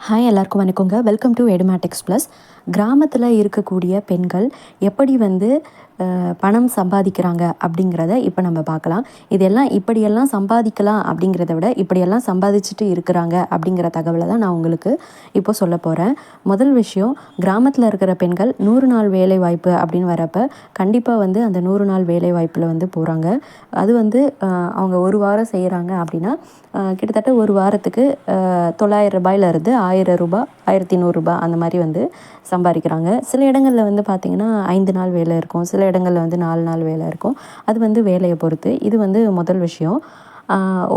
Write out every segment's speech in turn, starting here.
Hi எல்லாருக்கும் வணக்கங்க. Welcome to Edumatics plus கிராமத்தில் இருக்கக்கூடிய பெண்கள் எப்படி வந்து பணம் சம்பாதிக்கிறாங்க அப்படிங்கிறத இப்போ நம்ம பார்க்கலாம். இதெல்லாம் இப்படியெல்லாம் சம்பாதிக்கலாம் அப்படிங்கிறத விட இப்படியெல்லாம் சம்பாதிச்சுட்டு இருக்கிறாங்க அப்படிங்கிற தகவலை தான் நான் உங்களுக்கு இப்போ சொல்ல போகிறேன் முதல் விஷயம் கிராமத்தில் இருக்கிற பெண்கள் நூறு நாள் வேலை வாய்ப்பு அப்படின்னு வரப்போ கண்டிப்பாக வந்து அந்த நூறு நாள் வேலை வாய்ப்பில் வந்து போகிறாங்க அது வந்து அவங்க ஒரு வாரம் செய்கிறாங்க அப்படின்னா கிட்டத்தட்ட ஒரு வாரத்துக்கு தொள்ளாயிரம் ரூபாயிலிருந்து ஆயிரம் ரூபாய் ஆயிரத்தி நூறுரூபா அந்த மாதிரி வந்து சம்பாதிக்கிறாங்க. சில இடங்களில் வந்து பார்த்திங்கன்னா ஐந்து நாள் வேலை இருக்கும். சில இடங்களில் வந்து நாலு நாள் வேலை இருக்கும். அது வந்து வேலையை பொறுத்து. இது வந்து முதல் விஷயம்.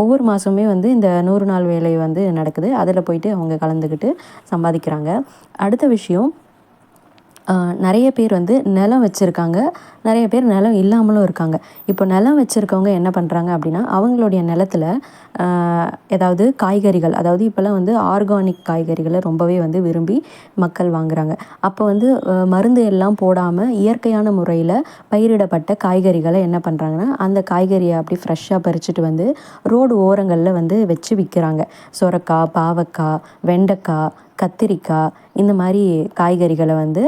ஒவ்வொரு மாதமே வந்து இந்த நூறு நாள் வேலை வந்து நடக்குது. அதில் போயிட்டு அவங்க கலந்துக்கிட்டு சம்பாதிக்கிறாங்க. அடுத்த விஷயம் நிறைய பேர் வந்து நிலம் வச்சுருக்காங்க. நிறைய பேர் நிலம் இல்லாமலும் இருக்காங்க. இப்போ நிலம் வச்சுருக்கவங்க என்ன பண்ணுறாங்க அப்படின்னா அவங்களுடைய நிலத்தில் ஏதாவது காய்கறிகள் அதாவது இப்போல்லாம் வந்து ஆர்கானிக் காய்கறிகளை ரொம்பவே வந்து விரும்பி மக்கள் வாங்குகிறாங்க அப்போ வந்து மருந்து எல்லாம் போடாமல் இயற்கையான முறையில் பயிரிடப்பட்ட காய்கறிகளை என்ன பண்ணுறாங்கன்னா அந்த காய்கறியை அப்படி ஃப்ரெஷ்ஷாக பறிச்சுட்டு வந்து ரோடு ஓரங்களில் வந்து வச்சு விற்கிறாங்க சுரக்காய் பாவக்காய் வெண்டைக்காய் கத்திரிக்காய் இந்த மாதிரி காய்கறிகளை வந்து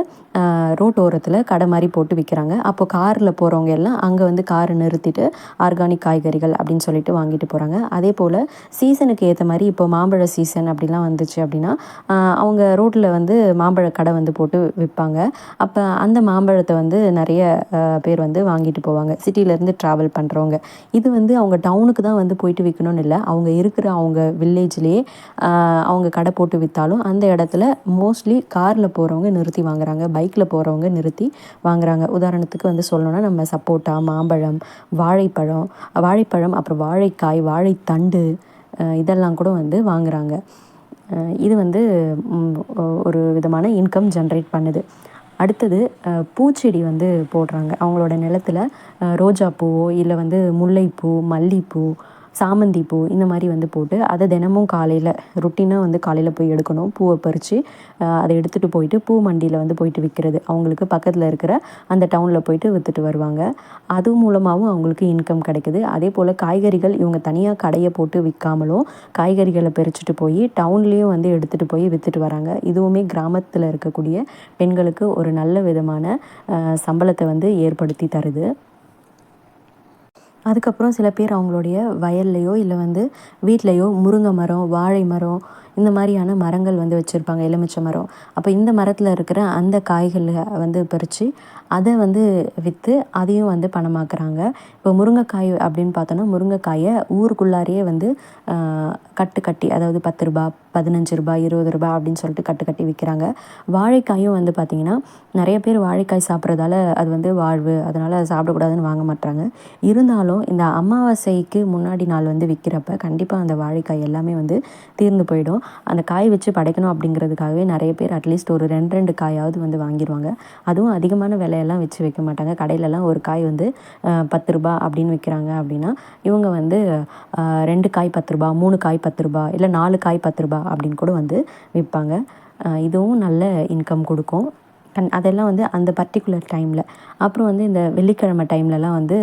ரோட்டோரத்தில் கடை மாதிரி போட்டு விற்கிறாங்க அப்போது காரில் போகிறவங்க எல்லாம் அங்கே வந்து காரை நிறுத்திட்டு ஆர்கானிக் காய்கறிகள் அப்படின்னு சொல்லிட்டு வாங்கிட்டு போகிறாங்க அதே போல் சீசனுக்கு ஏற்ற மாதிரி இப்போ மாம்பழ சீசன் அப்படிலாம் வந்துச்சு அப்படின்னா அவங்க ரோட்டில் வந்து மாம்பழ கடை வந்து போட்டு விற்பாங்க அப்போ அந்த மாம்பழத்தை வந்து நிறைய பேர் வந்து வாங்கிட்டு போவாங்க. சிட்டியிலேருந்து ட்ராவல் பண்ணுறவங்க இது வந்து அவங்க டவுனுக்கு தான் வந்து போயிட்டு விற்கணும்னு இல்லை. அவங்க இருக்கிற அவங்க வில்லேஜ்லேயே அவங்க கடை போட்டு விற்றாலும் அந்த இடத்துல மோஸ்ட்லி காரில் போகிறவங்க நிறுத்தி வாங்குறாங்க பைக்கில் போகிறவங்க நிறுத்தி வாங்குறாங்க. உதாரணத்துக்கு வந்து சொல்லணும்னா நம்ம சப்போட்டா மாம்பழம் வாழைப்பழம் வாழைப்பழம் அப்புறம் வாழைக்காய் வாழைத்தண்டு இதெல்லாம் கூட வந்து வாங்குகிறாங்க இது வந்து ஒரு விதமான இன்கம் ஜென்ரேட் பண்ணுது. அடுத்தது பூச்செடி வந்து போடுறாங்க. அவங்களோட நிலத்தில் ரோஜாப்பூவோ இல்லை வந்து முல்லைப்பூ மல்லிப்பூ சாமந்தி பூ இந்த மாதிரி வந்து போட்டு அதை தினமும் காலையில் ரொட்டீனாக வந்து காலையில் போய் எடுக்கணும். பூவை பறித்து அதை எடுத்துகிட்டு போயிட்டு பூ மண்டியில் வந்து போயிட்டு விற்கிறது அவங்களுக்கு பக்கத்தில் இருக்கிற அந்த டவுனில் போயிட்டு விற்றுட்டு வருவாங்க. அது மூலமாகவும் அவங்களுக்கு இன்கம் கிடைக்குது. அதே போல் காய்கறிகள் இவங்க தனியாக கடையை போட்டு விற்காமலும் காய்கறிகளை பறிச்சுட்டு போய் டவுன்லேயும் வந்து எடுத்துகிட்டு போய் விற்றுட்டு வராங்க. இதுவுமே கிராமத்தில் இருக்கக்கூடிய பெண்களுக்கு ஒரு நல்ல விதமான சம்பளத்தை வந்து ஏற்படுத்தி தருது. அதுக்கப்புறம் சில பேர் அவங்களுடைய வயல்லையோ இல்லை வந்து வீட்லேயோ முருங்கை மரம் வாழை மரம் இந்த மாதிரியான மரங்கள் வந்து வச்சுருப்பாங்க எலுமிச்சை மரம். அப்போ இந்த மரத்தில் இருக்கிற அந்த காய்களை வந்து பறித்து அதை வந்து விற்று அதையும் வந்து பணமாக்குறாங்க. இப்போ முருங்கைக்காய் அப்படின்னு பார்த்தோன்னா முருங்கைக்காயை ஊருக்குள்ளாரையே வந்து கட்டு கட்டி அதாவது பத்து ரூபா பதினஞ்சு ரூபாய் இருபது ரூபாய் அப்படின்னு சொல்லிட்டு கட்டு கட்டி விற்கிறாங்க வாழைக்காயும் வந்து பார்த்திங்கன்னா நிறைய பேர் வாழைக்காய் சாப்பிட்றதால அது வந்து வாழ்வு அதனால் அதை சாப்பிடக்கூடாதுன்னு வாங்க மாட்டாங்க இருந்தாலும் இந்த அமாவாசைக்கு முன்னாடி நாள் வந்து விற்கிறப்ப கண்டிப்பாக அந்த வாழைக்காய் எல்லாமே வந்து தீர்ந்து போயிடும். அந்த காய் வச்சு படைக்கணும் அப்படிங்கிறதுக்காகவே நிறைய பேர் அட்லீஸ்ட் ஒரு ரெண்டு ரெண்டு காயாவது வந்து வாங்கிடுவாங்க அதுவும் அதிகமான விலையெல்லாம் வச்சு வைக்க மாட்டாங்க. கடையிலலாம் ஒரு காய் வந்து பத்து ரூபா அப்படின்னு விற்கிறாங்க அப்படின்னா இவங்க வந்து ரெண்டு காய் பத்து ரூபா மூணு காய் பத்து ரூபா இல்லை நாலு காய் பத்து ரூபா அப்படின்னு கூட வந்து விற்பாங்க இதுவும் நல்ல இன்கம் கொடுக்கும். கண் அதெல்லாம் வந்து அந்த பர்டிகுலர் டைமில் அப்புறம் வந்து இந்த வெள்ளிக்கிழமை டைம்லலாம் வந்து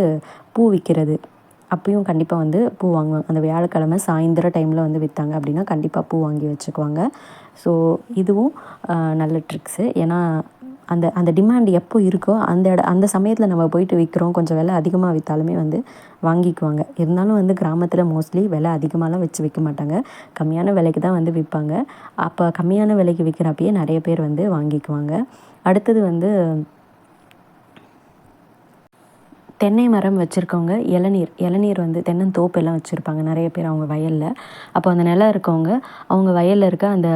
பூ விற்கிறது அப்பயும் கண்டிப்பாக வந்து பூ வாங்குவாங்க. அந்த வியாழக்கிழமை சாயந்தர டைமில் வந்து விற்றாங்க அப்படின்னா கண்டிப்பாக பூ வாங்கி வச்சுக்குவாங்க. ஸோ இதுவும் நல்ல ட்ரிக்ஸு ஏன்னா அந்த அந்த டிமாண்ட் எப்போ இருக்கோ அந்த இட அந்த சமயத்தில் நம்ம போயிட்டு விற்கிறோம் கொஞ்சம் விலை அதிகமாக விற்றாலுமே வந்து வாங்கிக்குவாங்க. இருந்தாலும் வந்து கிராமத்தில் மோஸ்ட்லி விலை அதிகமாகலாம் வச்சு விற்க மாட்டாங்க. கம்மியான விலைக்கு தான் வந்து விற்பாங்க. அப்போ கம்மியான விலைக்கு விற்கிறப்பயே நிறைய பேர் வந்து வாங்கிக்குவாங்க. அடுத்தது வந்து தென்னை மரம் வச்சுருக்கவங்க இளநீர் இளநீர் வந்து தென்னந்தோப்பு எல்லாம் வச்சுருப்பாங்க நிறைய பேர் அவங்க வயலில். அப்போ அந்த நிலம் இருக்கவங்க அவங்க வயலில் இருக்க அந்த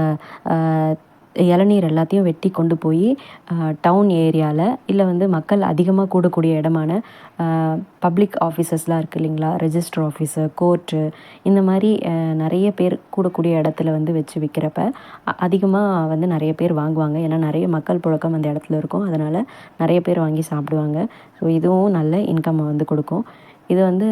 இளநீர் எல்லாத்தையும் வெட்டி கொண்டு போய் டவுன் ஏரியாவில் இல்லை வந்து மக்கள் அதிகமாக கூடக்கூடிய இடமான பப்ளிக் ஆஃபீஸஸ்லாம் இருக்குது இல்லைங்களா? ரெஜிஸ்டர் ஆஃபீஸு கோர்ட்டு இந்த மாதிரி நிறைய பேர் கூடக்கூடிய இடத்துல வந்து வச்சு விற்கிறப்ப அதிகமாக வந்து நிறைய பேர் வாங்குவாங்க. ஏன்னா நிறைய மக்கள் புழக்கம் அந்த இடத்துல இருக்கும். அதனால் நிறைய பேர் வாங்கி சாப்பிடுவாங்க. ஸோ இதுவும் நல்ல இன்கம் வந்து கொடுக்கும். இது வந்து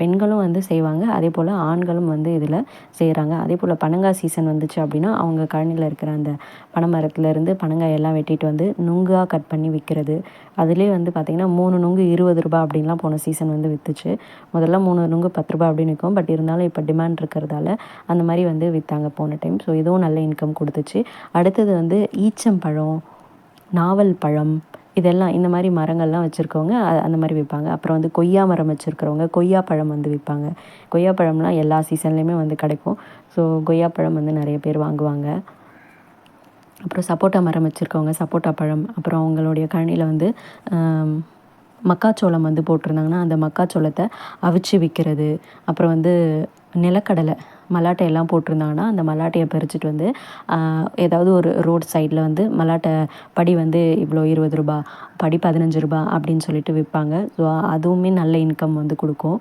பெண்களும் வந்து செய்வாங்க. அதே போல் ஆண்களும் வந்து இதில் செய்கிறாங்க அதே போல் பனங்காய் சீசன் வந்துச்சு அப்படின்னா அவங்க கழனியில் இருக்கிற அந்த பனைமரத்துலேருந்து பனங்காய் எல்லாம் வெட்டிட்டு வந்து நுங்காக கட் பண்ணி விற்கிறது அதிலே வந்து பார்த்திங்கன்னா மூணு நுங்கு இருபது ரூபா அப்படின்லாம் போன சீசன் வந்து விற்றுச்சு முதல்ல மூணு நுங்கு பத்து ரூபா அப்படின்னு விற்கும் பட் இருந்தாலும் இப்போ டிமாண்ட் இருக்கிறதால அந்த மாதிரி வந்து விற்றாங்க போன டைம் ஸோ இதுவும் நல்ல இன்கம் கொடுத்துச்சு. அடுத்தது வந்து ஈச்சம்பழம் நாவல் பழம் இதெல்லாம் இந்த மாதிரி மரங்கள்லாம் வச்சுருக்கவங்க அந்த மாதிரி விற்பாங்க அப்புறம் வந்து கொய்யா மரம் வச்சுருக்கிறவங்க கொய்யா பழம் வந்து விற்பாங்க கொய்யா பழம்லாம் எல்லா சீசன்லேயுமே வந்து கிடைக்கும். ஸோ கொய்யா பழம் வந்து நிறைய பேர் வாங்குவாங்க. அப்புறம் சப்போட்டா மரம் வச்சுருக்கவங்க சப்போட்டா பழம். அப்புறம் அவங்களுடைய கழனியில் வந்து மக்காச்சோளம் வந்து போட்டிருந்தாங்கன்னா அந்த மக்காச்சோளத்தை அவிச்சு விற்கிறது அப்புறம் வந்து நிலக்கடலை. மலாட்டையெல்லாம் போட்டிருந்தாங்கன்னா அந்த மல்லாட்டையை பறிச்சுட்டு வந்து ஏதாவது ஒரு ரோட் சைடில் வந்து மல்லாட்டை படி வந்து இவ்வளோ இருபது ரூபா படி பதினஞ்சு ரூபா அப்படின்னு சொல்லிட்டு விற்பாங்க ஸோ அதுவுமே நல்ல இன்கம் வந்து கொடுக்கும்.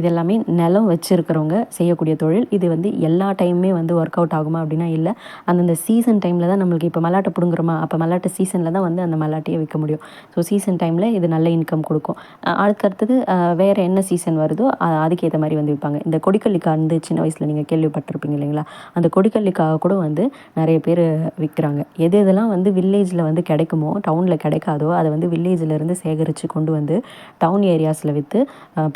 இதெல்லாமே நிலம் வச்சுருக்கிறவங்க செய்யக்கூடிய தொழில். இது வந்து எல்லா டைமுமே வந்து ஒர்க் அவுட் ஆகுமா அப்படின்னா இல்லை. அந்தந்த சீசன் டைமில் தான் நம்மளுக்கு இப்போ மல்லாட்டை பிடுங்குறோமா? அப்போ மல்லாட்டை சீசனில் தான் வந்து அந்த மல்லாட்டையை விற்க முடியும். ஸோ சீசன் டைமில் இது நல்ல இன்கம் கொடுக்கும். அதுக்கடுத்தது வேறு என்ன சீசன் வருதோ அதுக்கேற்ற மாதிரி வந்து விற்பாங்க இந்த கொடிக்கல்லிக்காய் வந்து சின்ன வயசில் நீங்கள் கேள்விப்பட்டிருப்பீங்க இல்லைங்களா? அந்த கொடிக்கல்லிக்காய் கூட வந்து நிறைய பேர் விற்கிறாங்க எது எதெல்லாம் வந்து வில்லேஜில் வந்து கிடைக்குமோ டவுனில் கிடைக்காதோ அதை வந்து வில்லேஜிலேருந்து சேகரித்து கொண்டு வந்து டவுன் ஏரியாஸில் விற்று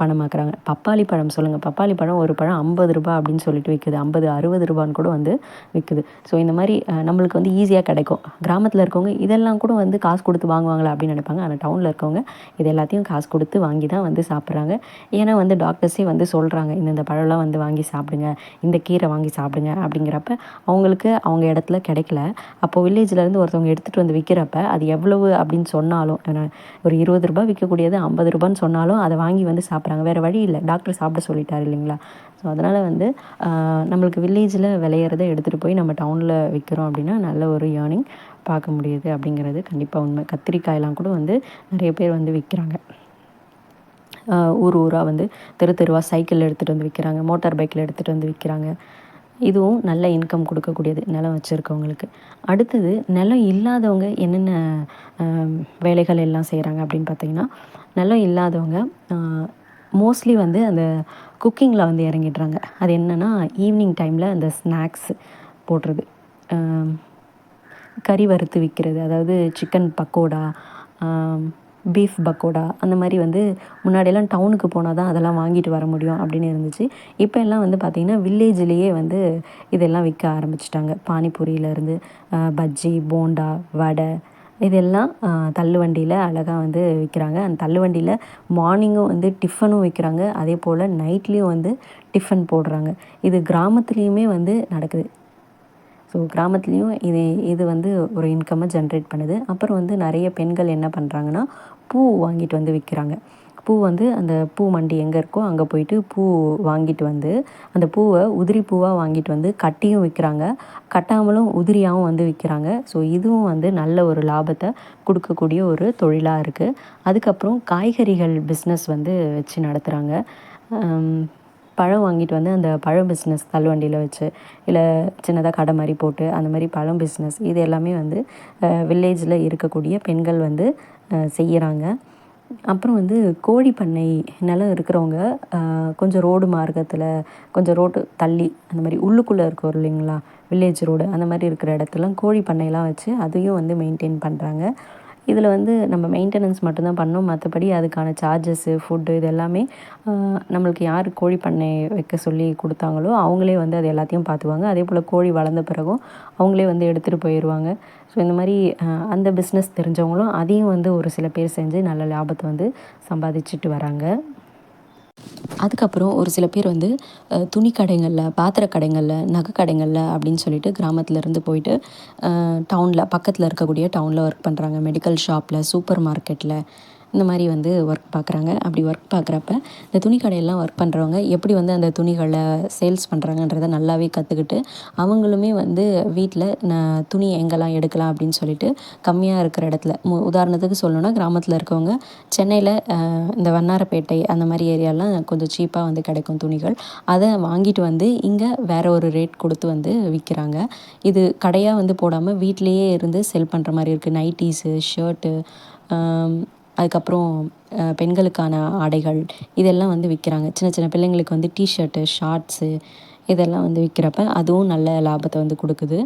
பணமாக்குறாங்க. பப்பா பப்பாளி பழம் சொல்லுங்கள் பப்பாளி பழம் ஒரு பழம் ஐம்பது ரூபா அப்படின்னு சொல்லிட்டு விற்குது ஐம்பது அறுபது ரூபான்னு கூட வந்து விற்குது ஸோ இந்த மாதிரி நம்மளுக்கு வந்து ஈஸியாக கிடைக்கும். கிராமத்தில் இருக்கவங்க இதெல்லாம் கூட வந்து காசு கொடுத்து வாங்குவாங்களா அப்படின்னு நினைப்பாங்க. ஆனால் டவுனில் இருக்கவங்க இது எல்லாத்தையும் காசு கொடுத்து வாங்கி தான் வந்து சாப்பிட்றாங்க. ஏன்னா வந்து டாக்டர்ஸே வந்து சொல்கிறாங்க இந்தந்த பழம்லாம் வந்து வாங்கி சாப்பிடுங்க. இந்த கீரை வாங்கி சாப்பிடுங்க. அப்படிங்கிறப்ப அவங்களுக்கு அவங்க இடத்துல கிடைக்கல. அப்போது வில்லேஜ்லேருந்து ஒருத்தவங்க எடுத்துகிட்டு வந்து விற்கிறப்ப அது எவ்வளவு அப்படின்னு சொன்னாலும் ஒரு இருபது ரூபா விற்கக்கூடியது ஐம்பது ரூபான்னு சொன்னாலும் அதை வாங்கி வந்து சாப்பிட்றாங்க. வேறு வழி இல்லை. டாக்டர் டாக்டர் சாப்பிட சொல்லிட்டார் இல்லைங்களா? ஸோ அதனால் வந்து நம்மளுக்கு வில்லேஜில் விளையிறத எடுத்துகிட்டு போய் நம்ம டவுனில் விற்கிறோம் அப்படின்னா நல்ல ஒரு ஏர்னிங் பார்க்க முடியுது அப்படிங்கிறது கண்டிப்பாக உண்மை. கத்திரிக்காயெலாம் கூட வந்து நிறைய பேர் வந்து விற்கிறாங்க ஊர் ஊராக வந்து தெரு தெருவாக சைக்கிள் எடுத்துகிட்டு வந்து விற்கிறாங்க மோட்டார் பைக்கில் எடுத்துகிட்டு வந்து விற்கிறாங்க இதுவும் நல்ல இன்கம் கொடுக்கக்கூடியது நிலம் வச்சுருக்கவங்களுக்கு. அடுத்தது நிலம் இல்லாதவங்க என்னென்ன வேலைகள் எல்லாம் செய்கிறாங்க அப்படின்னு பார்த்தீங்கன்னா நிலம் இல்லாதவங்க மோஸ்ட்லி வந்து அந்த குக்கிங்கில் வந்து இறங்கிடுறாங்க. அது என்னென்னா ஈவினிங் டைமில் அந்த ஸ்நாக்ஸ் போடுறது. கறி வறுத்து விற்கிறது அதாவது சிக்கன் பக்கோடா பீஃப் பக்கோடா அந்த மாதிரி வந்து முன்னாடியெல்லாம் டவுனுக்கு போனால் தான் அதெல்லாம் வாங்கிட்டு வர முடியும் அப்படின்னு இருந்துச்சு. இப்போ எல்லாம் வந்து பார்த்திங்கன்னா வில்லேஜ்லேயே வந்து இதெல்லாம் விற்க ஆரம்பிச்சிட்டாங்க. பானிபூரியிலேருந்து பஜ்ஜி போண்டா வடை இதெல்லாம் தள்ளுவண்டியில் அழகாக வந்து விற்கிறாங்க அந்த தள்ளுவண்டியில் மார்னிங்கும் வந்து டிஃபனும் விற்கிறாங்க அதே போல் நைட்லேயும் வந்து டிஃபன் போடுறாங்க. இது கிராமத்துலேயுமே வந்து நடக்குது. ஸோ கிராமத்துலேயும் இது இது வந்து ஒரு இன்கம்மை ஜென்ரேட் பண்ணுது. அப்புறம் வந்து நிறைய பெண்கள் என்ன பண்ணுறாங்கன்னா பூ வாங்கிட்டு வந்து விற்கிறாங்க பூ வந்து அந்த பூ மண்டி எங்கே இருக்கோ அங்கே போயிட்டு பூ வாங்கிட்டு வந்து அந்த பூவை உதிரி பூவாக வாங்கிட்டு வந்து கட்டியும் விற்கிறாங்க கட்டாமலும் உதிரியாகவும் வந்து விற்கிறாங்க ஸோ இதுவும் வந்து நல்ல ஒரு லாபத்தை கொடுக்கக்கூடிய ஒரு தொழிலாக இருக்குது அதுக்கப்புறம் காய்கறிகள் பிஸ்னஸ் வந்து வச்சு நடத்துகிறாங்க பழம் வாங்கிட்டு வந்து அந்த பழம் பிஸ்னஸ் தள்ளுவண்டியில் வச்சு இல்லை சின்னதாக கடை மாதிரி போட்டு அந்த மாதிரி பழம் பிஸ்னஸ் இது எல்லாமே வந்து வில்லேஜில் இருக்கக்கூடிய பெண்கள் வந்து செய்கிறாங்க அப்புறம் வந்து கோழி பண்ணை நிலம் இருக்கிறவங்க கொஞ்சம் ரோடு மார்க்கத்தில் கொஞ்சம் ரோட்டு தள்ளி அந்த மாதிரி உள்ளுக்குள்ளே இருக்கும் இல்லைங்களா? வில்லேஜ் ரோடு அந்த மாதிரி இருக்கிற இடத்துல கோழி பண்ணையெல்லாம் வச்சு அதையும் வந்து மெயின்டைன் பண்ணுறாங்க இதில் வந்து நம்ம மெயின்டெனன்ஸ் மட்டும்தான் பண்ணோம். மற்றபடி அதுக்கான சார்ஜஸ்ஸு ஃபுட்டு இது எல்லாமே நம்மளுக்கு யார் கோழி பண்ணை வைக்க சொல்லி கொடுத்தாங்களோ அவங்களே வந்து அது எல்லாத்தையும் பார்த்துக்குவாங்க. அதே போல் கோழி வளர்ந்த பிறகும் அவங்களே வந்து எடுத்துகிட்டு போயிடுவாங்க. ஸோ இந்த மாதிரி அந்த பிஸ்னஸ் தெரிஞ்சவங்களும் அதையும் வந்து ஒரு சில பேர் செஞ்சு நல்ல லாபத்தை வந்து சம்பாதிச்சுட்டு வராங்க. அதுக்கப்புறம் ஒரு சில பேர் வந்து துணி கடைகளில் பாத்திர கடைகளில் நகை கடைகளில் அப்படின்னு சொல்லிட்டு கிராமத்துலேருந்து போயிட்டு டவுனில் பக்கத்தில் இருக்கக்கூடிய டவுனில் ஒர்க் பண்ணுறாங்க மெடிக்கல் ஷாப்பில் சூப்பர் மார்க்கெட்டில் இந்த மாதிரி வந்து ஒர்க் பார்க்குறாங்க அப்படி ஒர்க் பார்க்குறப்ப இந்த துணி கடையெல்லாம் ஒர்க் பண்ணுறவங்க எப்படி வந்து அந்த துணிகளை சேல்ஸ் பண்ணுறாங்கன்றத நல்லாவே கற்றுக்கிட்டு அவங்களுமே வந்து வீட்டில் நான் துணி எங்கெல்லாம் எடுக்கலாம் அப்படின்னு சொல்லிட்டு கம்மியாக இருக்கிற இடத்துல மு உதாரணத்துக்கு சொல்லணுன்னா கிராமத்தில் இருக்கவங்க சென்னையில் இந்த வண்ணாரப்பேட்டை அந்த மாதிரி ஏரியாலாம் கொஞ்சம் சீப்பாக வந்து கிடைக்கும் துணிகள். அதை வாங்கிட்டு வந்து இங்கே வேற ஒரு ரேட் கொடுத்து வந்து விற்கிறாங்க இது கடையாக வந்து போடாமல் வீட்டிலையே இருந்து செல் பண்ணுற மாதிரி இருக்குது நைட்டிஸு ஷர்ட்டு அதுக்கப்புறம் பெண்களுக்கான ஆடைகள் இதெல்லாம் வந்து விற்கிறாங்க சின்ன சின்ன பிள்ளைங்களுக்கு வந்து டிஷர்ட்டு ஷார்ட்ஸு இதெல்லாம் வந்து விற்கிறப்ப அதுவும் நல்ல லாபத்தை வந்து கொடுக்குது.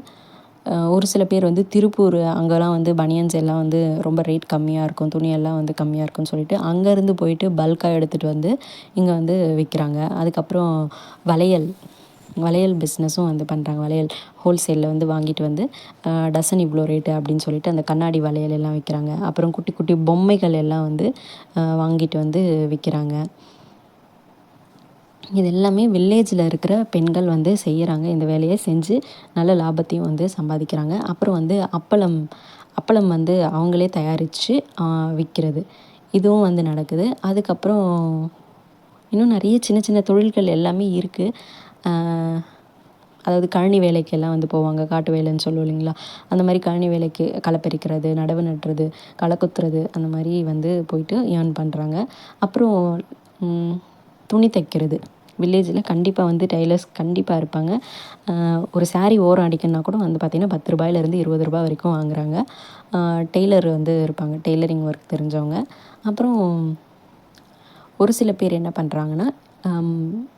ஒரு சில பேர் வந்து திருப்பூர் அங்கெல்லாம் வந்து பனியன்ஸ் எல்லாம் வந்து ரொம்ப ரேட் கம்மியாக இருக்கும் துணியெல்லாம் வந்து கம்மியாக இருக்கும்னு சொல்லிட்டு அங்கேருந்து போயிட்டு பல்காக எடுத்துகிட்டு வந்து இங்கே வந்து விற்கிறாங்க அதுக்கப்புறம் வளையல். வளையல் பிஸ்னஸும் வந்து பண்ணுறாங்க வளையல் ஹோல்சேலில் வந்து வாங்கிட்டு வந்து டசன் இவ்வளோ ரேட்டு அப்படின்னு சொல்லிட்டு அந்த கண்ணாடி வளையல் எல்லாம் விற்கிறாங்க அப்புறம் குட்டி குட்டி பொம்மைகள் எல்லாம் வந்து வாங்கிட்டு வந்து விற்கிறாங்க இது எல்லாமே வில்லேஜில் இருக்கிற பெண்கள் வந்து செய்கிறாங்க இந்த வேலையை செஞ்சு நல்ல லாபத்தையும் வந்து சம்பாதிக்கிறாங்க. அப்புறம் வந்து அப்பளம் அப்பளம் வந்து அவங்களே தயாரித்து விற்கிறது இதுவும் வந்து நடக்குது. அதுக்கப்புறம் இன்னும் நிறைய சின்ன சின்ன தொழில்கள் எல்லாமே இருக்குது அதாவது கழனி வேலைக்கெல்லாம் வந்து போவாங்க காட்டு வேலைன்னு சொல்லுவோம் இல்லைங்களா? அந்த மாதிரி கழனி வேலைக்கு களை பறிக்கிறது நடவு நடுறது களை குத்துறது அந்த மாதிரி வந்து போயிட்டு ஏர்ன் பண்ணுறாங்க அப்புறம் துணி தைக்கிறது. வில்லேஜில் கண்டிப்பாக வந்து டெய்லர்ஸ் கண்டிப்பாக இருப்பாங்க. ஒரு சாரீ ஓரம் அடிக்கணும்னா கூட வந்து பார்த்திங்கன்னா பத்து ரூபாயிலேருந்து இருபது ரூபா வரைக்கும் வாங்குகிறாங்க டெய்லர் வந்து இருப்பாங்க டெய்லரிங் ஒர்க் தெரிஞ்சவங்க. அப்புறம் ஒரு சில பேர் என்ன பண்ணுறாங்கன்னா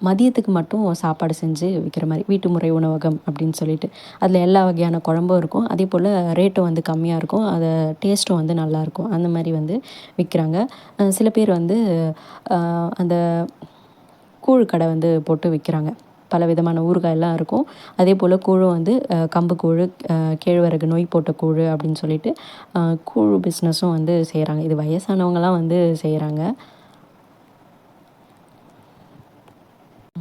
மதியத்துக்கு மட்டும் சாப்பாடு செஞ்சு விற்கிற மாதிரி வீட்டு முறை உணவகம் அப்படின்னு சொல்லிட்டு. அதில் எல்லா வகையான குழம்பும் இருக்கும். அதே போல் ரேட்டும் வந்து கம்மியாக இருக்கும். அதை டேஸ்ட்டும் வந்து நல்லாயிருக்கும் அந்த மாதிரி வந்து விற்கிறாங்க சில பேர் வந்து அந்த கூழ் கடை வந்து போட்டு விற்கிறாங்க பல விதமான ஊறுகாயெல்லாம் இருக்கும். அதே போல் கூழும் வந்து கம்பு கூழ் கேழ்வரகு நோய் போட்ட கூழ் அப்படின்னு சொல்லிட்டு கூழ் பிஸ்னஸும் வந்து செய்கிறாங்க இது வயசானவங்களாம் வந்து செய்கிறாங்க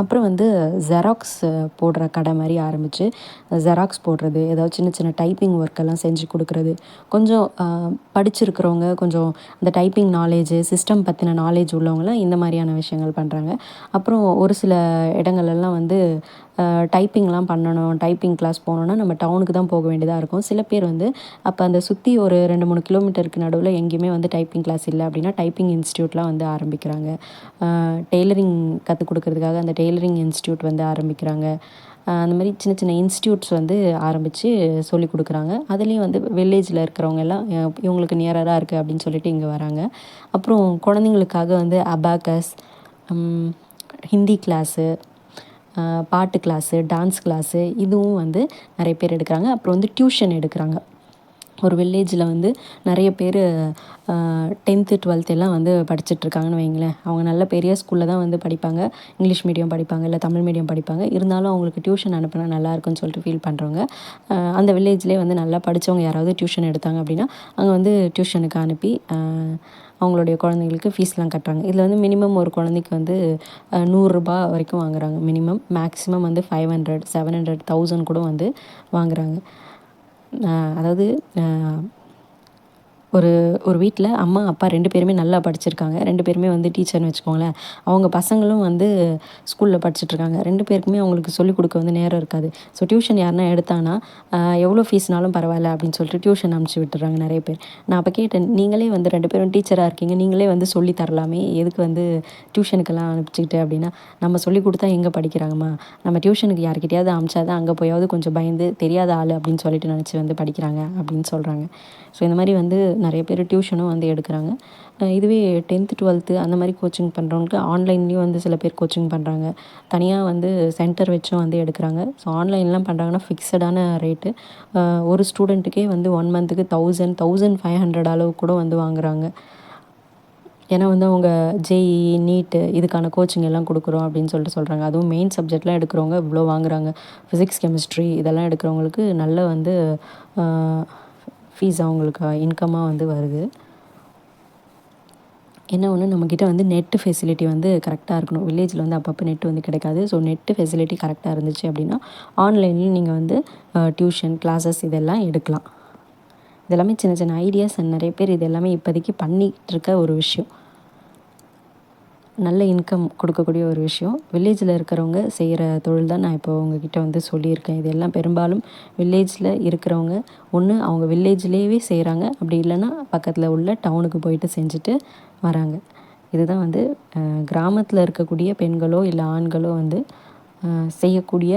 அப்புறம் வந்து ஜெராக்ஸ் போடுற கடை மாதிரி ஆரம்பித்து ஜெராக்ஸ் போடுறது ஏதாவது சின்ன சின்ன டைப்பிங் ஒர்க்கெல்லாம் செஞ்சு கொடுக்குறது. கொஞ்சம் படிச்சிருக்கிறவங்க கொஞ்சம் அந்த டைப்பிங் நாலேஜு சிஸ்டம் பற்றின நாலேஜ் உள்ளவங்களாம் இந்த மாதிரியான விஷயங்கள் பண்ணுறாங்க அப்புறம் ஒரு சில இடங்கள்லாம் வந்து டைப்பிங்லாம் பண்ணணும் டைப்பிங் கிளாஸ் போகணுன்னா நம்ம டவுனுக்கு தான் போக வேண்டியதாக இருக்கும். சில பேர் வந்து அப்போ அந்த சுற்றி ஒரு ரெண்டு மூணு கிலோமீட்டருக்கு நடுவில் எங்கேயுமே வந்து டைப்பிங் கிளாஸ் இல்லை அப்படின்னா டைப்பிங் இன்ஸ்டியூட்லாம் வந்து ஆரம்பிக்கிறாங்க. டெய்லரிங் கற்றுக் கொடுக்குறதுக்காக அந்த டெய்லரிங் இன்ஸ்டியூட் வந்து ஆரம்பிக்கிறாங்க. அந்த மாதிரி சின்ன சின்ன இன்ஸ்டியூட்ஸ் வந்து ஆரம்பித்து சொல்லிக் கொடுக்குறாங்க. அதுலேயும் வந்து வில்லேஜில் இருக்கிறவங்க எல்லாம் இவங்களுக்கு நியராக இருக்குது அப்படின்னு சொல்லிட்டு இங்கே வராங்க. அப்புறம் குழந்தைங்களுக்காக வந்து அபாக்கஸ் ஹிந்தி கிளாஸு பாட்டு கிளாஸு டான்ஸ் கிளாஸு இதுவும் வந்து நிறைய பேர் எடுக்கிறாங்க. அப்புறம் வந்து டியூஷன் எடுக்கிறாங்க. ஒரு வில்லேஜில் வந்து நிறைய பேர் டென்த்து டுவெல்த் எல்லாம் வந்து படிச்சுட்ருக்காங்கன்னு வைங்களேன் அவங்க நல்ல பெரிய ஸ்கூலில் தான் வந்து படிப்பாங்க. இங்கிலீஷ் மீடியம் படிப்பாங்க இல்லை தமிழ் மீடியம் படிப்பாங்க. இருந்தாலும் அவங்களுக்கு டியூஷன் அனுப்பினா நல்லாயிருக்குன்னு சொல்லிட்டு ஃபீல் பண்ணுறவங்க அந்த வில்லேஜ்லேயே வந்து நல்லா படித்தவங்க யாராவது டியூஷன் எடுத்தாங்க அப்படின்னா அங்கே வந்து டியூஷனுக்கு அனுப்பி அவங்களுடைய குழந்தைங்களுக்கு ஃபீஸ்லாம் கட்டுறாங்க. இதில் வந்து மினிமம் ஒரு குழந்தைக்கு வந்து நூறுரூபா வரைக்கும் வாங்குறாங்க. மினிமம் மேக்ஸிமம் வந்து five hundred seven hundred thousand கூட வந்து வாங்குறாங்க. அதாவது ஒரு ஒரு வீட்டில் அம்மா அப்பா ரெண்டு பேருமே நல்லா படிச்சிருக்காங்க. ரெண்டு பேருமே வந்து டீச்சர்னு வச்சுக்கோங்களேன். அவங்க பசங்களும் வந்து ஸ்கூலில் படிச்சுட்ருக்காங்க. ரெண்டு பேருக்குமே அவங்களுக்கு சொல்லிக் கொடுக்க வந்து நேரம் இருக்காது. ஸோ டியூஷன் யாருன்னா எடுத்தாங்கன்னா எவ்வளோ ஃபீஸ்னாலும் பரவாயில்ல அப்படின்னு சொல்லிட்டு டியூஷன் அனுப்பிச்சி விட்டுறாங்க நிறைய பேர். நான் அப்போ கேட்டேன் நீங்களே வந்து ரெண்டு பேரும் டீச்சராக இருக்கீங்க. நீங்களே வந்து சொல்லி தரலாமே. எதுக்கு வந்து டியூஷனுக்கெல்லாம் அனுப்பிச்சிக்கிட்டு? அப்படின்னா நம்ம சொல்லி கொடுத்தா எங்கே படிக்கிறாங்கம்மா? நம்ம டியூஷனுக்கு யார்கிட்டயாவது அமிச்சா தான் அங்கே போயாவது கொஞ்சம் பயந்து தெரியாத ஆள் அப்படின்னு சொல்லிட்டு நினச்சி வந்து படிக்கிறாங்க அப்படின்னு சொல்கிறாங்க ஸோ இந்த மாதிரி வந்து நிறைய பேர் டியூஷனும் வந்து எடுக்கிறாங்க. இதுவே டென்த்து டுவெல்த்து அந்த மாதிரி கோச்சிங் பண்ணுறவங்களுக்கு ஆன்லைன்லேயும் வந்து சில பேர் கோச்சிங் பண்ணுறாங்க தனியாக வந்து சென்டர் வச்சும் வந்து எடுக்கிறாங்க. ஸோ ஆன்லைன்லாம் பண்ணுறாங்கன்னா ஃபிக்ஸடான ரேட்டு ஒரு ஸ்டூடெண்ட்டுக்கே வந்து ஒன் மந்த்துக்கு தௌசண்ட் தௌசண்ட் ஃபைவ் ஹண்ட்ரட் அளவு கூட வந்து வாங்குகிறாங்க ஏன்னா வந்து அவங்க ஜேஇ நீட்டு இதுக்கான கோச்சிங் எல்லாம் கொடுக்குறோம் அப்படின்னு சொல்லிட்டு சொல்கிறாங்க அதுவும் மெயின் சப்ஜெக்ட்லாம் எடுக்கிறவங்க இவ்வளோ வாங்குறாங்க. ஃபிசிக்ஸ் கெமிஸ்ட்ரி இதெல்லாம் எடுக்கிறவங்களுக்கு நல்ல வந்து ஃபீஸ் அவங்களுக்கு இன்கம்மாக வந்து வருது. என்ன ஒன்று நம்மக்கிட்ட வந்து நெட்டு ஃபெசிலிட்டி வந்து கரெக்டாக இருக்கணும். வில்லேஜில் வந்து அப்பப்போ நெட்டு வந்து கிடைக்காது. ஸோ நெட்டு ஃபெசிலிட்டி கரெக்டாக இருந்துச்சு அப்படின்னா ஆன்லைன்லேயும் நீங்கள் வந்து டியூஷன் கிளாஸஸ் இதெல்லாம் எடுக்கலாம். இதெல்லாமே சின்ன சின்ன ஐடியாஸ் நிறைய பேர் இது எல்லாமே இப்போதைக்கு பண்ணிகிட்ருக்க ஒரு விஷயம். நல்ல இன்கம் கொடுக்கக்கூடிய ஒரு விஷயம். வில்லேஜில் இருக்கிறவங்க செய்கிற தொழில் தான் நான் இப்போ உங்ககிட்ட வந்து சொல்லியிருக்கேன். இது எல்லாம் பெரும்பாலும் வில்லேஜில் இருக்கிறவங்க. ஒன்று அவங்க வில்லேஜ்லேயே செய்கிறாங்க அப்படி இல்லைன்னா பக்கத்தில் உள்ள டவுனுக்கு போயிட்டு செஞ்சுட்டு வராங்க. இதுதான் வந்து கிராமத்தில் இருக்கக்கூடிய பெண்களோ இல்லை ஆண்களோ வந்து செய்யக்கூடிய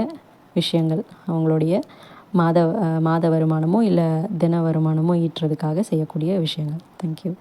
விஷயங்கள். அவங்களுடைய மாத மாத வருமானமோ இல்லை தின வருமானமோ ஈட்டுறதுக்காக செய்யக்கூடிய விஷயங்கள். தேங்க்யூ